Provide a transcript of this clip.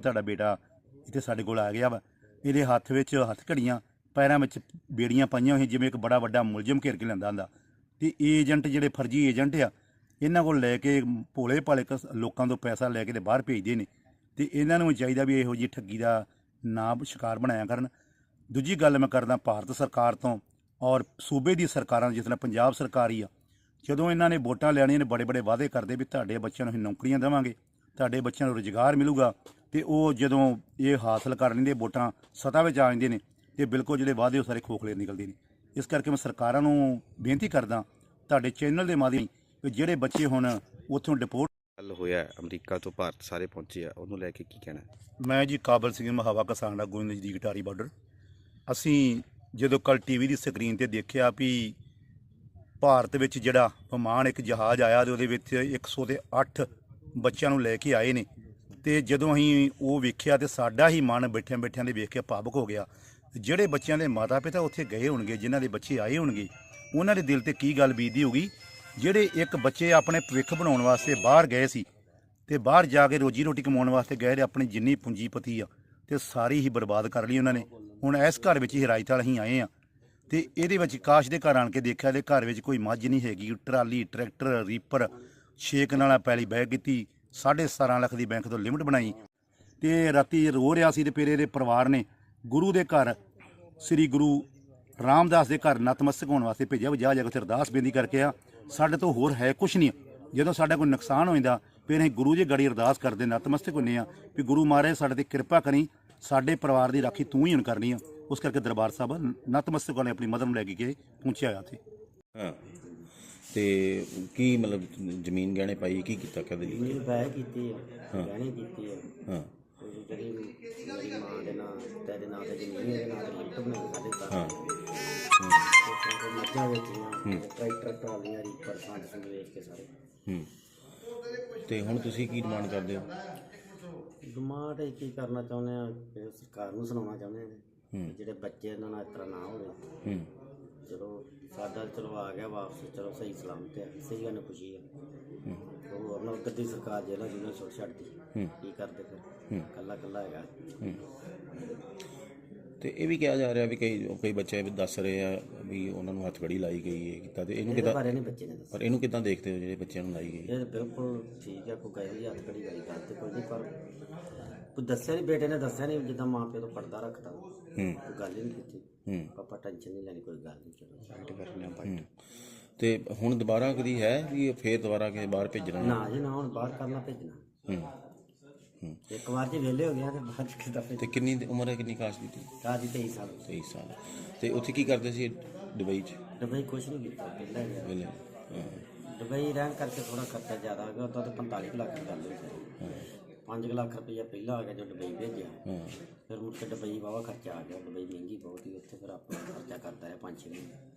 ਤੁਹਾਡਾ ਬੇਟਾ ਇੱਥੇ ਸਾਡੇ ਕੋਲ ਆ ਗਿਆ ਵਾ। ਇਹਦੇ ਹੱਥ ਵਿੱਚ ਹੱਥ ਘੜੀਆਂ, ਪੈਰਾਂ ਵਿੱਚ ਬੇੜੀਆਂ ਪਾਈਆਂ ਹੋਈਆਂ, ਜਿਵੇਂ ਇੱਕ ਬੜਾ ਵੱਡਾ ਮੁਲਜ਼ਮ ਘੇਰ ਕੇ ਲੈਂਦਾ ਹੁੰਦਾ। ਤੇ ਏਜੰਟ ਜਿਹੜੇ ਫਰਜ਼ੀ ਏਜੰਟ ਆ, ਇਹਨਾਂ ਕੋਲ ਲੈ ਕੇ ਭੋਲੇ ਭਾਲੇ ਕਸ- ਲੋਕਾਂ ਤੋਂ ਪੈਸਾ ਲੈ ਕੇ ਤੇ ਬਾਹਰ ਭੇਜਦੇ ਨੇ। ਤੇ ਇਹਨਾਂ ਨੂੰ ਚਾਹੀਦਾ ਵੀ ਇਹੋ ਜਿਹੀ ਠੱਗੀ ਦਾ ਨਾ ਸ਼ਿਕਾਰ ਬਣਾਇਆ ਕਰਨ। ਦੂਜੀ ਗੱਲ ਮੈਂ ਕਰਦਾ ਭਾਰਤ ਸਰਕਾਰ ਤੋਂ ਔਰ ਸੂਬੇ ਦੀ ਸਰਕਾਰਾਂ ਜਿਸ ਤਰ੍ਹਾਂ ਪੰਜਾਬ ਸਰਕਾਰ ਹੀ ਆ, ਜਦੋਂ ਇਹਨਾਂ ਨੇ ਵੋਟਾਂ ਲੈਣੀਆਂ ਨੇ ਬੜੇ ਬੜੇ ਵਾਅਦੇ ਕਰਦੇ ਵੀ ਤੁਹਾਡੇ ਬੱਚਿਆਂ ਨੂੰ ਅਸੀਂ ਨੌਕਰੀਆਂ ਦੇਵਾਂਗੇ, ਤੁਹਾਡੇ ਬੱਚਿਆਂ ਨੂੰ ਰੁਜ਼ਗਾਰ ਮਿਲੂਗਾ। ਤੇ ਉਹ ਜਦੋਂ ਇਹ ਹਾਸਲ ਕਰ ਲੈਂਦੇ ਵੋਟਾਂ ਸਤਾ ਵਿੱਚ ਆ ਜਾਂਦੇ ਨੇ ਤੇ ਬਿਲਕੁਲ ਜਿਹੜੇ ਵਾਅਦੇ ਉਹ ਸਾਰੇ ਖੋਖਲੇ ਨਿਕਲਦੇ ਨੇ ਇਸ ਕਰਕੇ ਮੈਂ ਸਰਕਾਰਾਂ ਨੂੰ ਬੇਨਤੀ ਕਰਦਾ ਤੁਹਾਡੇ ਚੈਨਲ ਦੇ ਮਾਧਿਅਮ ਵੀ ਜਿਹੜੇ ਬੱਚੇ ਹੁਣ ਉੱਥੋਂ ਡਿਪੋਰਟ ਗੱਲ ਹੋਇਆ ਅਮਰੀਕਾ ਤੋਂ ਭਾਰਤ ਸਾਰੇ ਪਹੁੰਚੇ ਆ ਉਹਨੂੰ ਲੈ ਕੇ ਕੀ ਕਹਿਣਾ ਹੈ? ਮੈਂ ਜੀ ਕਾਬਲ ਸਿੰਘ ਮਹਾਵਾ ਕਿਸਾਨ ਦਾ ਗੁਰੂ ਨਜ਼ਦੀਕ ਟਾਰੀ ਬਾਰਡਰ ਅਸੀਂ ਜਦੋਂ ਕੱਲ ਟੀਵੀ ਦੀ ਸਕਰੀਨ ਤੇ ਦੇਖਿਆ ਵੀ ਭਾਰਤ ਵਿੱਚ ਜਿਹੜਾ ਵਿਮਾਨ ਇੱਕ ਜਹਾਜ਼ ਆਇਆ ਤੇ ਉਹਦੇ ਵਿੱਚ 108 ਬੱਚਿਆਂ ਨੂੰ ਲੈ ਕੇ ਆਏ ਨੇ ਤੇ ਜਦੋਂ ਅਸੀਂ ਉਹ ਵੇਖਿਆ ਤੇ ਸਾਡਾ ਹੀ ਮਨ ਬੈਠਿਆਂ ਬੈਠਿਆਂ ਦੇ ਵੇਖ ਕੇ ਭਾਵੁਕ ਹੋ ਗਿਆ। ਜਿਹੜੇ ਬੱਚਿਆਂ ਦੇ ਮਾਤਾ-ਪਿਤਾ ਉੱਥੇ ਗਏ ਹੋਣਗੇ, ਜਿਨ੍ਹਾਂ ਦੇ ਬੱਚੇ ਆਏ ਹੋਣਗੇ, ਉਹਨਾਂ ਦੇ ਦਿਲ ਤੇ ਕੀ ਗੱਲ ਬੀਤਦੀ ਹੋਗੀ ਜਿਹੜੇ ਇੱਕ ਬੱਚੇ ਆਪਣੇ ਭਵਿੱਖ ਬਣਾਉਣ ਵਾਸਤੇ ਬਾਹਰ ਗਏ ਸੀ ਤੇ ਬਾਹਰ ਜਾ ਕੇ ਰੋਜੀ ਰੋਟੀ ਕਮਾਉਣ ਵਾਸਤੇ ਗਏ ਤੇ ਆਪਣੀ ਜਿੰਨੀ ਪੂੰਜੀਪਤੀ ਆ ਤੇ ਸਾਰੀ ਹੀ ਬਰਬਾਦ ਕਰ ਲਈ ਉਹਨਾਂ ਨੇ। ਹੁਣ ਇਸ ਘਰ ਵਿੱਚ ਹੀ ਰਾਜਤਾਲ ਅਸੀਂ ਆਏ ਆ ਤੇ ਇਹਦੇ ਵਿੱਚ ਕਾਸ਼ ਦੇ ਘਰ ਆਣ ਕੇ ਦੇਖਿਆ ਤੇ ਘਰ ਵਿੱਚ ਕੋਈ ਮੱਝ ਨਹੀਂ ਹੈਗੀ। ਟਰਾਲੀ, ਟਰੈਕਟਰ, ਰੀਪਰ ਛੇਕ ਨਾਲਾ ਪੈਲੀ ਬਹਿ ਕੀਤੀ 17.5 ਲੱਖ ਦੀ ਬੈਂਕ ਤੋਂ ਲਿਮਟ ਬਣਾਈ ਤੇ ਰਾਤੀ ਰੋ ਰਿਹਾ ਸੀ ਤੇ ਫਿਰ ਇਹਦੇ ਪਰਿਵਾਰ ਨੇ ਗੁਰੂ ਦੇ ਘਰ, ਸ੍ਰੀ ਗੁਰੂ ਰਾਮਦਾਸ ਦੇ ਘਰ ਨਤਮਸਤਕ ਹੋਣ ਵਾਸਤੇ ਭੇਜਿਆ। ਵੀ ਜਾ ਜਾ ਕੇ ਅਰਦਾਸ ਬੇਨਤੀ ਕਰਕੇ ਆ, ਸਾਡੇ ਤੋਂ ਹੋਰ ਹੈ ਕੁਛ ਨਹੀਂ ਜਦੋਂ ਸਾਡਾ ਕੋਈ ਨੁਕਸਾਨ ਹੋ ਜਾਂਦਾ, ਫਿਰ ਅਸੀਂ ਗੁਰੂ ਜੀ ਗੜੀ ਅਰਦਾਸ ਕਰਦੇ ਨਤਮਸਤਕ ਹੁੰਨੇ ਆ ਵੀ ਗੁਰੂ ਮਹਾਰਾਜ ਸਾਡੇ ਤੇ ਕਿਰਪਾ ਕਰੀ, ਸਾਡੇ ਪਰਿਵਾਰ ਦੀ ਰਾਖੀ ਤੂੰ ਹੀ ਹੁਣ ਕਰਨੀ ਆ। ਉਸ ਕਰਕੇ ਦਰਬਾਰ ਸਾਹਿਬ ਨਤਮਸਤਕ ਵਾਲੇ ਆਪਣੀ ਮਦਦ ਨੂੰ ਲੈ ਕੇ ਪਹੁੰਚਿਆ ਆ ਉੱਥੇ ਹਾਂ। ਤੇ ਕੀ ਮਤਲਬ ਜ਼ਮੀਨ ਗਹਿਣੇ ਪਾਈ ਕੀ ਕੀਤਾ ਕਦੇ? ਮੇਰੀ ਬੈ ਕੀਤੀ ਆ ਗਹਿਣੇ ਕੀਤੀ ਹਾਂ। ਉਹ ਜਿਹੜੀ ਮੇਰੀ ਮਾਂ ਦੇ ਨਾਂ ਤੇਰੇ ਨਾਂ ਤੇ ਜ਼ਮੀਨ ਦੇ ਨਾਂ ਤੇ ਲਿਫਟ ਬਣਾਈ ਸਾਡੇ ਘਰ ਹਾਂ। ਤੇ ਫਿਰ ਮੱਝਾਂ ਵੇਚੀਆਂ ਟਰੈਕਟਰ ਟਰਾਲੀਆਂ ਰੀਪਰ ਸੰਦ ਸੰਦ ਵੇਚ ਕੇ ਸਾਰੇ। ਹੂੰ। ਤੇ ਹੁਣ ਤੁਸੀਂ ਕੀ ਡਿਮਾਂਡ ਕਰਦੇ ਹੋ? ਡਿਮਾਂਡ ਇਹ ਕੀ ਕਰਨਾ ਚਾਹੁੰਦੇ ਆ? ਸਰਕਾਰ ਨੂੰ ਸੁਣਾਉਣਾ ਚਾਹੁੰਦੇ ਆ। ਜਿਹੜੇ ਬੱਚੇ ਇਹਨਾਂ ਨਾਲ ਇਸ ਤਰ੍ਹਾਂ ਨਾ ਹੋਵੇ। ਹੂੰ। ਚਲੋ ਸਾਡਾ ਚਲੋ ਆ ਗਿਆ ਵਾਪਸ ਚਲੋ ਸਹੀ ਸਲਾਮਤ ਹੈ ਸਹੀ ਗੱਲ ਖੁਸ਼ੀ ਹੈ। ਹੂੰ। ਉਹ ਉਹਨਾਂ ਗੱਦੀ ਸਰਕਾਰ ਜਿਹੜਾ ਜਿਹਨੇ ਛੋੜ ਛੱਡਦੀ। ਕੀ ਕਰਦੇ ਫਿਰ। ਕੱਲਾ ਕੱਲਾ ਹੈਗਾ। ਤੇ ਇਹ ਵੀ ਕਿਹਾ ਜਾ ਰਿਹਾ ਵੀ ਕਈ ਕਈ ਬੱਚੇ ਵੀ ਦੱਸ ਰਹੇ ਆ ਵੀ ਉਹਨਾਂ ਨੂੰ ਹੱਥਕੜੀ ਲਾਈ ਗਈ ਹੈ ਕੀਤਾ ਤੇ ਇਹਨੂੰ ਕਿਦਾਂ ਬਾਰੇ ਨਹੀਂ ਬੱਚੇ ਨੇ ਦੱਸਿਆ। ਪਰ ਇਹਨੂੰ ਕਿਦਾਂ ਦੇਖਦੇ ਹੋ ਜਿਹੜੇ ਬੱਚਿਆਂ ਨੂੰ ਲਾਈ ਗਈ ਇਹ ਬਿਲਕੁਲ ਠੀਕ ਹੈ ਕੋਈ ਗਏ ਹੱਥ ਕੜੀ ਵਾਲੀ ਗੱਲ ਤੇ ਕੋਈ ਨਹੀਂ ਪਰ ਕੋਈ ਦੱਸਿਆ ਨਹੀਂ ਬੇਟੇ ਨੇ ਦੱਸਿਆ ਨਹੀਂ ਜਿੱਦਾਂ ਮਾਂ ਪਿਓ ਤੋਂ ਪਰਦਾ ਰੱਖਦਾ। ਹੂੰ। ਕੋਈ ਗੱਲ ਹੀ ਨਹੀਂ ਕੀਤੀ। ਹੂੰ। ਪਾਪਾ ਟੈਨਸ਼ਨ ਨਹੀਂ ਲੈਣੀ ਕੋਈ ਗੱਲ ਨਹੀਂ ਚਲੋ। ਸਾਈਡ ਕਰ ਲਿਆ ਹੂੰ। ਤੇ ਹੁਣ ਦੁਬਾਰਾ ਕਦੀ ਹੈ ਵੀ ਫੇਰ ਦੁਬਾਰਾ ਕਿਸੇ ਬਾਹਰ ਭੇਜਣਾ? ਨਾ ਜੀ ਨਾ ਹੁਣ ਬਾਹਰ ਕਰਨਾ ਭੇਜਣਾ। ਹੂੰ। ਹੂੰ। ਇੱਕ ਵਾਰ ਜੀ ਵਿਹਲੇ ਹੋ ਗਿਆ ਤੇ ਬਾਅਦ ਕਿਦਾਂ ਤੇ ਕਿੰਨੀ ਦੀ ਉਮਰ ਹੈ ਕਿੰਨੀ ਕਾਸ਼ ਦੀ ਤੀ ਰਾਜੀ 23 ਸਾਲ। 23 ਸਾਲ। ਤੇ ਉੱਥੇ ਕੀ ਕਰਦੇ ਸੀ ਦੁਬਈ 'ਚ? ਦੁਬਈ ਕੁਛ ਨਹੀਂ ਕੀਤਾ ਵਿਹਲਾ ਗਿਆ ਵੇਲੇ ਹਾਂ। ਦੁਬਈ ਰਹਿਣ ਕਰਕੇ ਥੋੜਾ ਖਰਚਾ ਜ਼ਿਆਦਾ ਹੋ ਗਿਆ ਉਦੋਂ ਤਾਂ 45 ਕੁ ਲੱਖ ਦੀ ਗੱਲ ਹੋਈ ਸੀ। 5 ਲੱਖ ਰੁਪਈਆ ਪਹਿਲਾਂ ਆ ਗਿਆ ਜੋ ਦੁਬਈ ਭੇਜਿਆ। ਹਾਂ। ਫਿਰ ਮੁੜ ਕੇ ਦੁਬਈ ਵਾਵਾ ਖਰਚਾ ਆ ਗਿਆ। ਦੁਬਈ ਮਹਿੰਗੀ ਬਹੁਤ ਹੀ ਉੱਥੇ ਫਿਰ ਆਪਣਾ ਖਰਚਾ ਕਰਦਾ ਹੈ 5-6 ਮਹੀਨੇ।